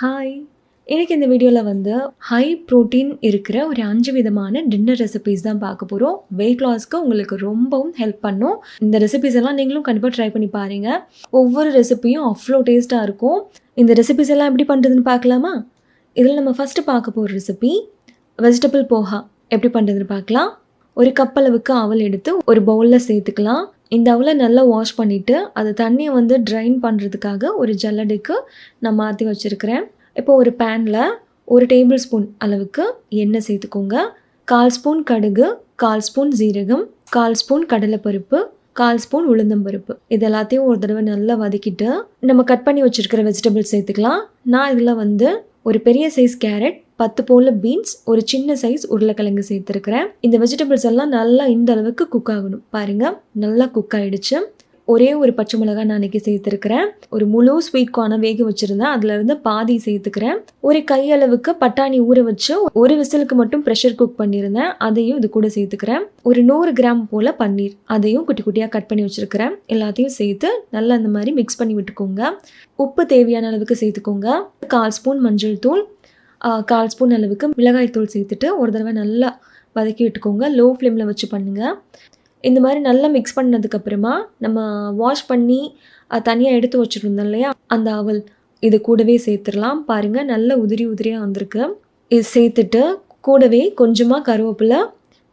Hi எனக்கு இந்த வீடியோவில் வந்து ஹை ப்ரோட்டீன் இருக்கிற ஒரு அஞ்சு விதமான டின்னர் ரெசிபீஸ் தான் பார்க்க போகிறோம் வெயிட் லாஸ்க்கு உங்களுக்கு ரொம்பவும் ஹெல்ப் பண்ணும். இந்த ரெசிபீஸ் எல்லாம் நீங்களும் கண்டிப்பாக ட்ரை பண்ணி பாருங்கள் ஒவ்வொரு ரெசிபியும் அவ்வளோ டேஸ்ட்டாக இருக்கும். இந்த ரெசிபீஸ் எல்லாம் எப்படி பண்ணுறதுன்னு பார்க்கலாமா? இதில் நம்ம ஃபஸ்ட்டு பார்க்க போகிற ரெசிபி வெஜிடபிள் போஹா எப்படி பண்ணுறதுன்னு பார்க்கலாம். ஒரு கப் அளவுக்கு அவல் எடுத்து ஒரு பவுலில் சேர்த்துக்கலாம். இந்த அவலை நல்லா வாஷ் பண்ணிவிட்டு அது தண்ணியை வந்து ட்ரைன் பண்ணுறதுக்காக ஒரு ஜல்லடைக்கு நான் மாற்றி வச்சுருக்கிறேன். இப்போ ஒரு பேனில் ஒரு டேபிள் ஸ்பூன் அளவுக்கு எண்ணெய் சேர்த்துக்கோங்க. கால் ஸ்பூன் கடுகு கால் ஸ்பூன் ஜீரகம் கால் ஸ்பூன் கடலைப்பருப்பு கால் ஸ்பூன் உளுந்தம்பருப்பு இது எல்லாத்தையும் ஒரு தடவை நல்லா வதக்கிட்டு நம்ம கட் பண்ணி வச்சுருக்கிற வெஜிடபிள்ஸ் சேர்த்துக்கலாம். நான் இதில் வந்து ஒரு பெரிய சைஸ் கேரட் பத்து போல் பீன்ஸ் ஒரு சின்ன சைஸ் உருளைக்கிழங்கு சேர்த்துருக்கிறேன். இந்த வெஜிடபிள்ஸ் எல்லாம் நல்லா இந்த அளவுக்கு குக் ஆகணும். பாருங்கள் நல்லா குக் ஆகிடுச்சு ஒரே ஒரு பச்சை மிளகாய் நான் அன்றைக்கி சேர்த்துருக்கிறேன். ஒரு முழு ஸ்வீட் கார்னை வேக வச்சுருந்தேன். அதுலேருந்து பாதி சேர்த்துக்கிறேன். ஒரு கையளவுக்கு பட்டாணி ஊற வச்சு ஒரு விசிலுக்கு மட்டும் ப்ரெஷர் குக் பண்ணியிருந்தேன். அதையும் இது கூட சேர்த்துக்கிறேன். ஒரு நூறு கிராம் போல் பன்னீர். அதையும் குட்டி குட்டியாக கட் பண்ணி வச்சுருக்கிறேன். எல்லாத்தையும் சேர்த்து நல்லா அந்த மாதிரி மிக்ஸ் பண்ணி விட்டுக்கோங்க. உப்பு தேவையான அளவுக்கு சேர்த்துக்கோங்க. கால் ஸ்பூன் மஞ்சள் தூள் கால் ஸ்பூன் அளவுக்கு மிளகாய் தூள் சேர்த்துட்டு ஒரு தடவை நல்லா வதக்கி விட்டுக்கோங்க. லோ ஃப்ளேமில் வச்சு பண்ணுங்கள் இந்த மாதிரி நல்லா மிக்ஸ் பண்ணதுக்கப்புறமா நம்ம வாஷ் பண்ணி தனியாக எடுத்து வச்சுருந்தோம் இல்லையா? அந்த அவல் இது கூடவே சேர்த்துடலாம். பாருங்கள் நல்ல உதிரி உதிரியாக வந்திருக்கு. இது சேர்த்துட்டு கூடவே கொஞ்சமாக கருவேப்பிலை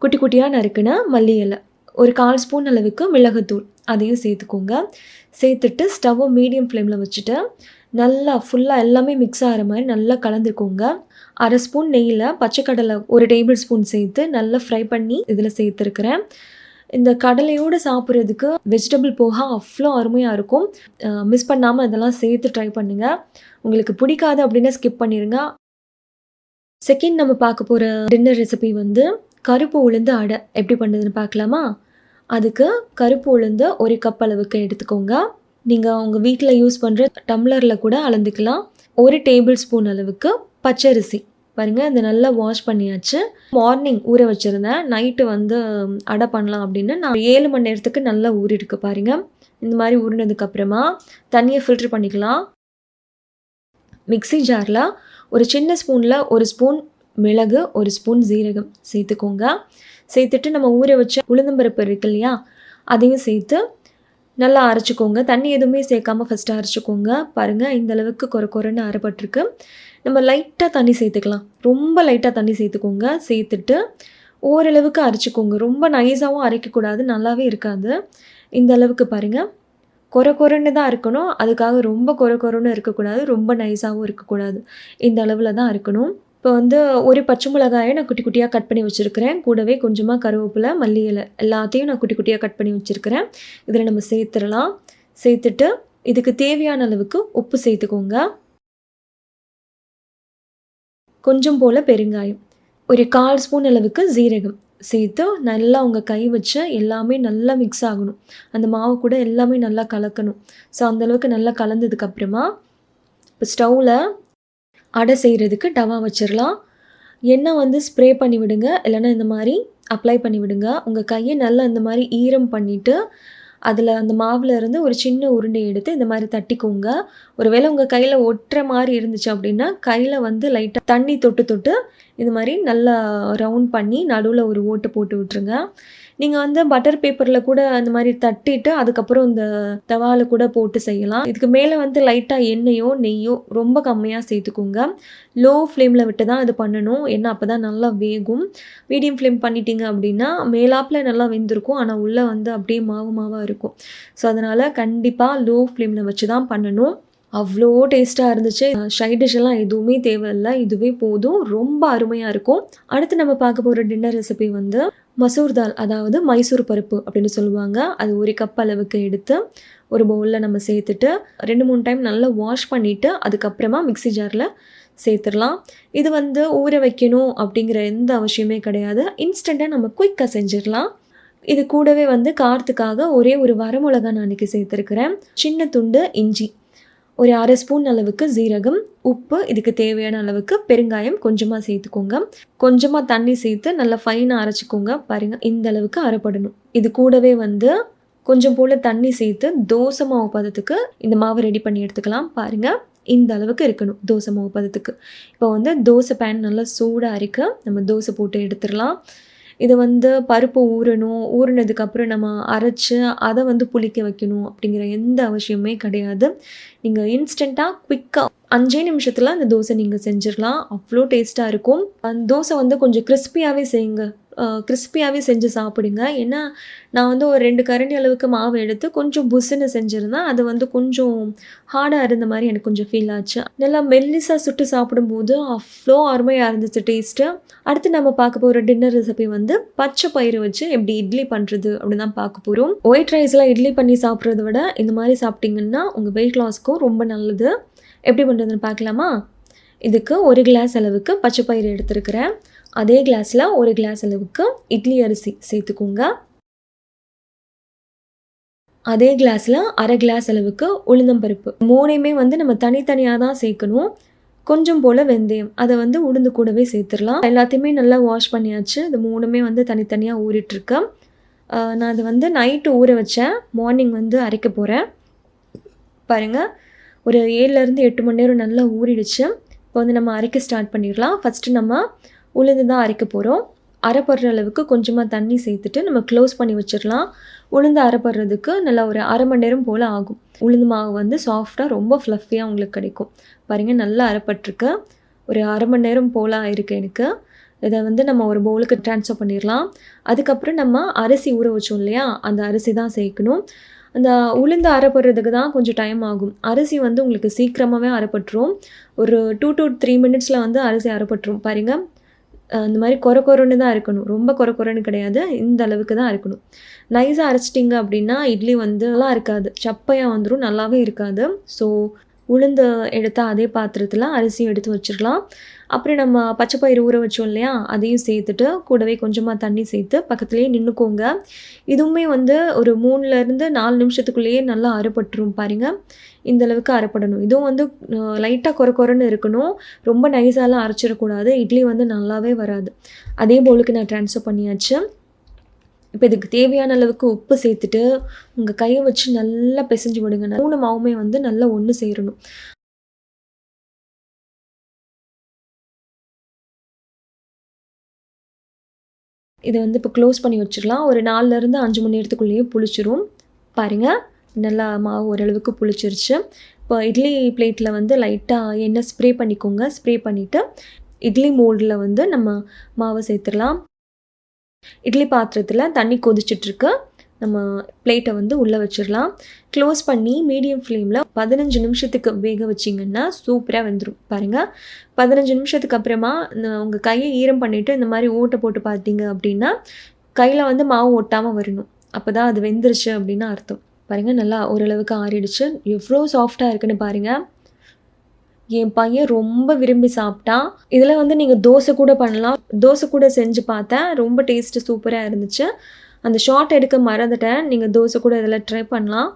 குட்டி குட்டியாக நறுக்கின மல்லி இலை. ஒரு கால் ஸ்பூன் அளவுக்கு மிளகுத்தூள் அதையும் சேர்த்துக்கோங்க. சேர்த்துட்டு ஸ்டவ்வை மீடியம் ஃப்ளேமில் வச்சுட்டு நல்லா ஃபுல்லாக எல்லாமே மிக்ஸ் ஆகிற மாதிரி நல்லா கலந்துக்கோங்க. அரை ஸ்பூன் நெய்யில் பச்சைக்கடலை ஒரு டேபிள் ஸ்பூன் சேர்த்து நல்லா ஃப்ரை பண்ணி இதில் சேர்த்துருக்குறேன். இந்த கடலையோடு சாப்பிட்றதுக்கு வெஜிடபிள் போக அவ்வளோ அருமையாக இருக்கும். மிஸ் பண்ணாமல் இதெல்லாம் சேர்த்து ட்ரை பண்ணுங்கள் உங்களுக்கு பிடிக்காது அப்படின்னா ஸ்கிப் பண்ணிடுங்க செகண்ட் நம்ம பார்க்க போகிற டின்னர் ரெசிபி வந்து கருப்பு உளுந்து அடை. எப்படி பண்ணுறதுன்னு பார்க்கலாமா? அதுக்கு கருப்பு உளுந்து ஒரு கப் அளவுக்கு எடுத்துக்கோங்க. நீங்கள் உங்கள் வீட்டில் யூஸ் பண்ணுற டம்ளரில் கூட அளந்துக்கலாம். ஒரு டேபிள் ஸ்பூன் அளவுக்கு பச்சரிசி. பாருங்கள் இதை நல்லா வாஷ் பண்ணியாச்சு. மார்னிங் ஊற வச்சுருந்தேன். நைட்டு வந்து அடை பண்ணலாம் அப்படின்னு நான் ஏழு மணி நேரத்துக்கு நல்லா ஊறிருக்கு பாருங்கள் இந்த மாதிரி ஊறினதுக்கப்புறமா தண்ணியை ஃபில்ட்ரு பண்ணிக்கலாம். மிக்சி ஜாரில் ஒரு சின்ன ஸ்பூனில் ஒரு ஸ்பூன் மிளகு ஒரு ஸ்பூன் ஜீரகம் சேர்த்துக்கோங்க. சேர்த்துட்டு நம்ம ஊற வச்ச உளுந்தம்பருப்பு இருக்கு இல்லையா அதையும் சேர்த்து நல்லா அரைச்சிக்கோங்க. தண்ணி எதுவுமே சேர்க்காம ஃபஸ்ட்டு அரைச்சிக்கோங்க. பாருங்கள் இந்த அளவுக்கு குறை குறைன்னு அரைப்பட்டிருக்கு. நம்ம லைட்டாக தண்ணி சேர்த்துக்கலாம். ரொம்ப லைட்டாக தண்ணி சேர்த்துக்கோங்க. சேர்த்துட்டு ஓரளவுக்கு அரைச்சிக்கோங்க. ரொம்ப நைஸாகவும் அரைக்கக்கூடாது. நல்லாவே இருக்காது. இந்த அளவுக்கு பாருங்கள் குறை குறைன்னு தான் இருக்கணும் அதுக்காக ரொம்ப குறை குறைன்னு இருக்கக்கூடாது. ரொம்ப நைஸாகவும் இருக்கக்கூடாது. இந்த அளவில் தான் இருக்கணும் இப்போ வந்து ஒரு பச்சை மிளகாயை நான் குட்டி குட்டியாக கட் பண்ணி வச்சுருக்கிறேன். கூடவே கொஞ்சமாக கருவேப்பிலை மல்லி இலை எல்லாத்தையும் நான் குட்டி குட்டியாக கட் பண்ணி வச்சுருக்கிறேன். இதில் நம்ம சேர்த்துடலாம். சேர்த்துட்டு இதுக்கு தேவையான அளவுக்கு உப்பு சேர்த்துக்கோங்க. கொஞ்சம் போல் பெருங்காயம். ஒரு கால் ஸ்பூன் அளவுக்கு ஜீரகம் சேர்த்து நல்லா உங்கள் கை வச்சு எல்லாமே நல்லா மிக்ஸ் ஆகணும். அந்த மாவு கூட எல்லாமே நல்லா கலக்கணும். ஸோ அந்தளவுக்கு நல்லா கலந்ததுக்கப்புறமா இப்போ ஸ்டவ்வில் அடை செய்கிறதுக்கு டவா வச்சிடலாம் எண்ணெய் வந்து ஸ்ப்ரே பண்ணி விடுங்க. இல்லைன்னா இந்த மாதிரி அப்ளை பண்ணி விடுங்க. உங்கள் கையை நல்லா இந்த மாதிரி ஈரம் பண்ணிவிட்டு அதில் அந்த மாவில் இருந்து ஒரு சின்ன உருண்டை எடுத்து இந்த மாதிரி தட்டிக்கோங்க. ஒருவேளை உங்கள் கையில் ஒட்டுற மாதிரி இருந்துச்சு அப்படின்னா கையில் வந்து லைட்டாக தண்ணி தொட்டு தொட்டு இது மாதிரி நல்லா ரவுண்ட் பண்ணி நடுவில் ஒரு ஓட்டு போட்டு விட்டுருங்க. நீங்கள் வந்து பட்டர் பேப்பரில் கூட அந்த மாதிரி தட்டிட்டு அதுக்கப்புறம் இந்த தவாவில் கூட போட்டு செய்யலாம். இதுக்கு மேலே வந்து லைட்டாக எண்ணெயோ நெய்யோ ரொம்ப கம்மியாக சேர்த்துக்கோங்க. லோ ஃப்ளேமில் விட்டு தான் இது பண்ணணும். ஏன்னா அப்போ தான் நல்லா வேகும். மீடியம் ஃப்ளேம் பண்ணிட்டீங்க அப்படின்னா மேலாப்பில் நல்லா வெந்திருக்கும். ஆனால் உள்ளே வந்து அப்படியே மாவு மாவாக இருக்கும். ஸோ அதனால் கண்டிப்பாக லோ ஃப்ளேமில் வச்சு தான் பண்ணணும். அவ்வளோ டேஸ்ட்டாக இருந்துச்சு. ஷை டிஷ் எல்லாம் எதுவுமே தேவையில்லை. இதுவே போதும். ரொம்ப அருமையாக இருக்கும். அடுத்து நம்ம பார்க்க போகிற டின்னர் ரெசிபி வந்து மசூர் தால் அதாவது மைசூர் பருப்பு அப்படின்னு சொல்லுவாங்க. அது ஒரு கப் அளவுக்கு எடுத்து ஒரு பவுலில் நம்ம சேர்த்துட்டு ரெண்டு மூணு டைம் நல்லா வாஷ் பண்ணிவிட்டு அதுக்கப்புறமா மிக்சி ஜாரில் சேர்த்துடலாம். இது வந்து ஊற வைக்கணும் அப்படிங்கிற எந்த அவசியமே கிடையாது. இன்ஸ்டண்ட்டாக நம்ம குயிக்காக செஞ்சிடலாம். இது கூடவே வந்து காரத்துக்காக ஒரே ஒரு வரமிளகா நான் அன்றைக்கி சேர்த்துருக்குறேன். சின்ன துண்டு இஞ்சி. ஒரு அரை ஸ்பூன் அளவுக்கு ஜீரகம் உப்பு இதுக்கு தேவையான அளவுக்கு பெருங்காயம் கொஞ்சமாக சேர்த்துக்கோங்க. கொஞ்சமாக தண்ணி சேர்த்து நல்லா ஃபைனாக அரைச்சிக்கோங்க. பாருங்கள் இந்த அளவுக்கு அரைப்படணும். இது கூடவே வந்து கொஞ்சம் போல் தண்ணி சேர்த்து தோசை மாவு பதத்துக்கு இந்த மாவு ரெடி பண்ணி எடுத்துக்கலாம். பாருங்கள் இந்த அளவுக்கு இருக்கணும் தோசை மாவு பதத்துக்கு. இப்போ வந்து தோசை பேன் நல்லா சூடாக இருக்க நம்ம தோசை போட்டு எடுத்துடலாம். இதை வந்து பருப்பு ஊறணும் ஊறினதுக்கப்புறம் நம்ம அரைச்சி அதை வந்து புளிக்க வைக்கணும் அப்படிங்கிற எந்த அவசியமே கிடையாது. நீங்கள் இன்ஸ்டண்ட்டாக குயிக்காக அஞ்சே நிமிஷத்தில் அந்த தோசை நீங்கள் செஞ்சிடலாம். அவ்வளோ டேஸ்ட்டாக இருக்கும். அந்த தோசை வந்து கொஞ்சம் கிறிஸ்பியாகவே செய்யுங்க. கிறிஸ்பியாகவே செஞ்சு சாப்பிடுங்க. ஏன்னா நான் வந்து ஒரு ரெண்டு கரண்டி அளவுக்கு மாவு எடுத்து கொஞ்சம் புஸ்ஸுன்னு செஞ்சுருந்தேன் அது வந்து கொஞ்சம் ஹார்டாக இருந்த மாதிரி எனக்கு கொஞ்சம் ஃபீல் ஆச்சு. நல்லா மெல்லிஸாக சுட்டு சாப்பிடும்போது அவ்வளோ அருமையாக இருந்துச்சு டேஸ்ட்டு அடுத்து நம்ம பார்க்க போகிற டின்னர் ரெசிபி வந்து பச்சை பயிறு வச்சு எப்படி இட்லி பண்ணுறது அப்படின்னு தான் பார்க்க போகிறோம் ஒயிட் ரைஸ்லாம் இட்லி பண்ணி சாப்பிட்றத விட இந்த மாதிரி சாப்பிட்டிங்கன்னா உங்கள் வெயிட் லாஸ்க்கும் ரொம்ப நல்லது. எப்படி பண்ணுறதுன்னு பார்க்கலாமா? இதுக்கு ஒரு கிளாஸ் அளவுக்கு பச்சை பயிறு எடுத்துருக்கிறேன். அதே கிளாஸில் ஒரு கிளாஸ் அளவுக்கு இட்லி அரிசி சேர்த்துக்கோங்க. அதே கிளாஸில் அரை கிளாஸ் அளவுக்கு உளுந்தம்பருப்பு மூணையுமே வந்து நம்ம தனித்தனியாக தான் சேர்க்கணும். கொஞ்சம் போல் வெந்தயம். அதை வந்து உளுந்து கூடவே சேர்த்துடலாம். எல்லாத்தையுமே நல்லா வாஷ் பண்ணியாச்சு. இது மூணுமே வந்து தனித்தனியாக ஊறிட்டுருக்கேன் நான் அதை வந்து நைட்டு ஊற வச்சேன். மார்னிங் வந்து அரைக்க போகிறேன் பாருங்கள் ஒரு ஏழுலேருந்து எட்டு மணி நேரம் நல்லா ஊறிடுச்சு. இப்போ வந்து நம்ம அரைக்க ஸ்டார்ட் பண்ணிடலாம். ஃபஸ்ட்டு நம்ம உளுந்து தான் அரைக்க போகிறோம் அரைப்படுற அளவுக்கு கொஞ்சமாக தண்ணி சேர்த்துட்டு நம்ம க்ளோஸ் பண்ணி வச்சிடலாம். உளுந்து அரைப்படுறதுக்கு நல்லா ஒரு அரை மணி நேரம் போல் ஆகும். உளுந்து மாவு வந்து சாஃப்டாக ரொம்ப ஃப்ளஃபியாக உங்களுக்கு கிடைக்கும். பாருங்கள் நல்லா அரைப்பட்டிருக்கு. ஒரு அரை மணி நேரம் போல் இருக்குது எனக்கு. இதை வந்து நம்ம ஒரு பவுலுக்கு ட்ரான்ஸ்ஃபர் பண்ணிடலாம். அதுக்கப்புறம் நம்ம அரிசி ஊற வச்சோம் இல்லையா? அந்த அரிசி தான் சேர்க்கணும். அந்த உளுந்து அரைப்படுறதுக்கு தான் கொஞ்சம் டைம் ஆகும். அரிசி வந்து உங்களுக்கு சீக்கிரமாகவே அரைப்பட்டுரும். ஒரு டூ டு த்ரீ மினிட்ஸில் வந்து அரிசி அரைப்பட்டுரும். பாருங்கள் இந்த மாதிரி கொர கொரன்னு தான் இருக்கணும். ரொம்ப கொர கொரன்னு கிடையாது. இந்த அளவுக்கு தான் இருக்கணும். நைஸாக அரைச்சிட்டிங்க அப்படின்னா இட்லி வந்து நல்லா இருக்காது. சப்பையாக வந்துடும் நல்லாவே இருக்காது. ஸோ உளுந்து எடுத்தால் அதே பாத்திரத்தில் அரிசியும் எடுத்து வச்சிடலாம் அப்புறம் நம்ம பச்சை பயிறு ஊற வச்சோம் இல்லையா? அதையும் சேர்த்துட்டு கூடவே கொஞ்சமாக தண்ணி சேர்த்து பக்கத்துலேயே நின்றுக்கோங்க இதுவுமே வந்து ஒரு மூணுலேருந்து நாலு நிமிஷத்துக்குள்ளேயே நல்லா அறுபட்டுரும் பாருங்கள் இந்த அளவுக்கு அரைப்படணும். இதுவும் வந்து லைட்டாக குறை குறைன்னு இருக்கணும். ரொம்ப நைஸாலாம் அரைச்சிடக்கூடாது. இட்லி வந்து நல்லாவே வராது. அதே போலுக்கு நான் ட்ரான்ஸ்ஃபர் பண்ணியாச்சு. இப்போ இதுக்கு தேவையான அளவுக்கு உப்பு சேர்த்துட்டு உங்கள் கையை வச்சு நல்லா பிசைஞ்சு விடுங்க. மூணு மாவுமே வந்து நல்லா ஒன்று சேரணும். இதை வந்து இப்போ க்ளோஸ் பண்ணி வச்சிடலாம். ஒரு நாலுலேருந்து அஞ்சு மணி நேரத்துக்குள்ளேயே புளிச்சிரும். பாருங்கள் நல்லா மாவு ஓரளவுக்கு புளிச்சிருச்சு. இப்போ இட்லி பிளேட்டில் வந்து லைட்டாக எண்ணெய் ஸ்ப்ரே பண்ணிக்கோங்க. ஸ்ப்ரே பண்ணிவிட்டு இட்லி மோல்டில் வந்து நம்ம மாவை சேர்த்துடலாம். இட்லி பாத்திரத்தில் தண்ணி கொதிச்சிட்ருக்கு. நம்ம பிளேட்டை வந்து உள்ளே வச்சிடலாம். க்ளோஸ் பண்ணி மீடியம் ஃப்ளேமில் பதினஞ்சு நிமிஷத்துக்கு வேக வச்சிங்கன்னா சூப்பராக வெந்துடும் பாருங்கள் பதினஞ்சு நிமிஷத்துக்கு அப்புறமா உங்கள் கையை ஈரம் பண்ணிவிட்டு இந்த மாதிரி ஓட்டை போட்டு பார்த்தீங்க அப்படின்னா கையில் வந்து மாவு ஒட்டாமல் வரணும். அப்போ தான் அது வெந்துருச்சு அப்படின்னு அர்த்தம். பாருங்கள் நல்லா ஓரளவுக்கு ஆறிடுச்சு. எவ்வளோ சாஃப்டாக இருக்குன்னு பாருங்கள் என் பையன் ரொம்ப விரும்பி சாப்பிட்டான் இதில் வந்து நீங்கள் தோசை கூட பண்ணலாம். தோசை கூட செஞ்சு பார்த்தேன். ரொம்ப டேஸ்ட்டு சூப்பராக இருந்துச்சு. அந்த ஷார்ட் எடுக்க மறந்துட்டேன். நீங்கள் தோசை கூட இதில் ட்ரை பண்ணலாம்.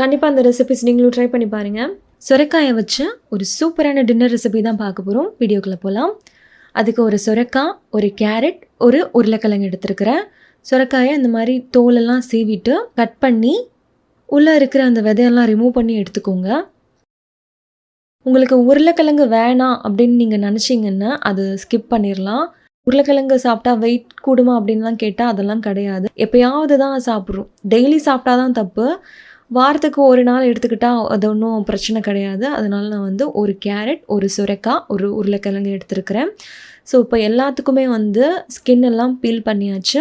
கண்டிப்பாக அந்த ரெசிபிஸ் நீங்களும் ட்ரை பண்ணி பாருங்கள் சுரைக்காயை வச்சு ஒரு சூப்பரான டின்னர் ரெசிபி தான் பார்க்க போகிறோம் வீடியோக்குள்ளே போகலாம் அதுக்கு ஒரு சுரைக்காய் ஒரு கேரட் ஒரு உருளைக்கிழங்கு எடுத்துருக்கிறேன். சுரக்காயை இந்த மாதிரி தோலெல்லாம் சீவிட்டு கட் பண்ணி உள்ளே இருக்கிற அந்த விதையெல்லாம் ரிமூவ் பண்ணி எடுத்துக்கோங்க. உங்களுக்கு உருளைக்கிழங்கு வேணாம் அப்படின்னு நீங்கள் நினச்சிங்கன்னா அது ஸ்கிப் பண்ணிடலாம் உருளைக்கிழங்கு சாப்பிட்டா வெயிட் கூடுமா அப்படின்லாம் கேட்டால் அதெல்லாம் கிடையாது. எப்போயாவது தான் சாப்பிட்றோம். டெய்லி சாப்பிட்டா தான் தப்பு. வாரத்துக்கு ஒரு நாள் எடுத்துக்கிட்டால் அது ஒன்றும் பிரச்சனை கிடையாது. அதனால் நான் வந்து ஒரு கேரட் ஒரு சுரைக்காய் ஒரு உருளைக்கிழங்கு எடுத்துருக்கிறேன். ஸோ இப்போ எல்லாத்துக்குமே வந்து ஸ்கின் எல்லாம் பீல் பண்ணியாச்சு.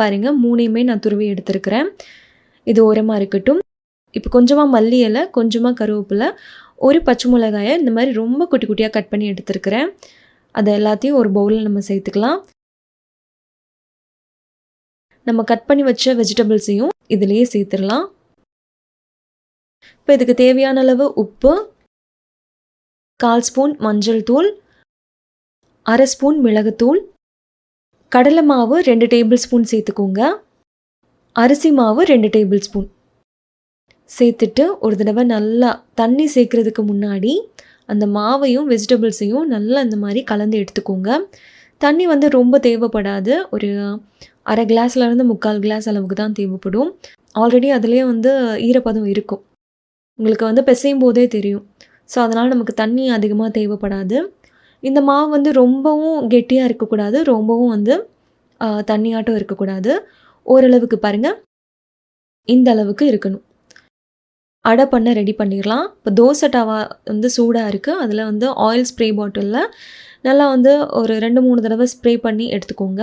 பாருங்கள் மூணையுமே நான் துருவி எடுத்துருக்கிறேன். இது ஓரமாக இருக்கட்டும். இப்போ கொஞ்சமாக மல்லி இலை கொஞ்சமாக கருவேப்பிலை ஒரு பச்சை மிளகாயை இந்த மாதிரி ரொம்ப குட்டி குட்டியாக கட் பண்ணி எடுத்துருக்கிறேன். அதை எல்லாத்தையும் ஒரு பவுலில் நம்ம சேர்த்துக்கலாம். நம்ம கட் பண்ணி வச்ச வெஜிடபிள்ஸையும் இதுலேயே சேர்த்துடலாம். இப்போ இதுக்கு தேவையான அளவு உப்பு கால் ஸ்பூன் மஞ்சள் தூள் அரை ஸ்பூன் மிளகுத்தூள் கடலை மாவு ரெண்டு டேபிள் ஸ்பூன் சேர்த்துக்கோங்க. அரிசி மாவு ரெண்டு டேபிள் ஸ்பூன். சேர்த்துட்டு ஒரு தடவை நல்லா தண்ணி சேர்க்குறதுக்கு முன்னாடி அந்த மாவையும் வெஜிடபிள்ஸையும் நல்லா இந்த மாதிரி கலந்து எடுத்துக்கோங்க. தண்ணி வந்து ரொம்ப தேவைப்படாது. ஒரு அரை கிளாஸ்லேருந்து முக்கால் கிளாஸ் அளவுக்கு தான் தேவைப்படும். ஆல்ரெடி அதுலேயே வந்து ஈரப்பதம் இருக்கும். உங்களுக்கு வந்து பிசையும் போதே தெரியும். ஸோ அதனால் நமக்கு தண்ணி அதிகமாக தேவைப்படாது. இந்த மாவு வந்து ரொம்பவும் கெட்டியாக இருக்கக்கூடாது ரொம்பவும் வந்து தண்ணியாட்டம் இருக்கக்கூடாது. ஓரளவுக்கு பாருங்கள் இந்த அளவுக்கு இருக்கணும். அடை பண்ண ரெடி பண்ணிடலாம். இப்போ தோசை டவா வந்து சூடாக இருக்குது அதில் வந்து ஆயில் ஸ்ப்ரே பாட்டிலில் நல்லா வந்து ஒரு ரெண்டு மூணு தடவை ஸ்ப்ரே பண்ணி எடுத்துக்கோங்க.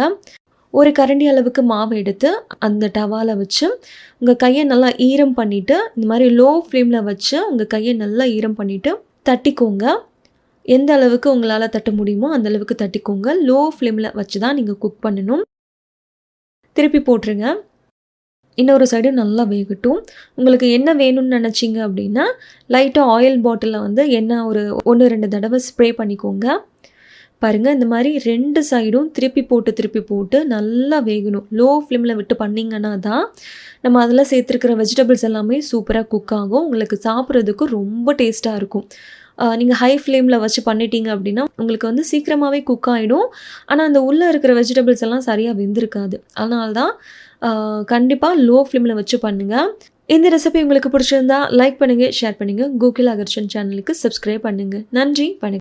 ஒரு கரண்டி அளவுக்கு மாவு எடுத்து அந்த டவாவில் வச்சு உங்கள் கையை நல்லா ஈரம் பண்ணிவிட்டு இந்த மாதிரி லோ ஃப்ளேமில் வச்சு உங்கள் கையை நல்லா ஈரம் பண்ணிவிட்டு தட்டிக்கோங்க. எந்த அளவுக்கு உங்களால் தட்ட முடியுமோ அந்த அளவுக்கு தட்டிக்கோங்க. லோ ஃப்ளேமில் வச்சு தான் நீங்கள் குக் பண்ணணும். திருப்பி போட்டுருங்க. இன்னொரு சைடு நல்லா வேகட்டும். உங்களுக்கு என்ன வேணும்னு நினச்சிங்க அப்படின்னா லைட்டாக ஆயில் பாட்டிலில் வந்து எண்ணெய் ஒரு ஒன்று ரெண்டு தடவை ஸ்ப்ரே பண்ணிக்கோங்க. பாருங்கள் இந்த மாதிரி ரெண்டு சைடும் திருப்பி போட்டு திருப்பி போட்டு நல்லா வேகணும். லோ ஃப்ளேமில் விட்டு பண்ணிங்கன்னா தான் நம்ம அதில் சேர்த்துருக்கிற வெஜிடபிள்ஸ் எல்லாமே சூப்பராக குக் ஆகும். உங்களுக்கு சாப்பிட்றதுக்கு ரொம்ப டேஸ்ட்டாக இருக்கும். நீங்கள் ஹை ஃப்ளேமில் வச்சு பண்ணிட்டீங்க அப்படின்னா உங்களுக்கு வந்து சீக்கிரமாகவே குக் ஆகிடும் ஆனால் அந்த உள்ளே இருக்கிற வெஜிடபிள்ஸ் எல்லாம் சரியாக வெந்திருக்காது. அதனால தான் கண்டிப்பாக லோ ஃப்ளேமில் வச்சு பண்ணுங்கள் இந்த ரெசிபி உங்களுக்கு பிடிச்சிருந்தா லைக் பண்ணுங்கள் ஷேர் பண்ணுங்கள் கூகுள் அகர்ஷன் சேனலுக்கு சப்ஸ்கிரைப் பண்ணுங்கள் நன்றி வணக்கம்.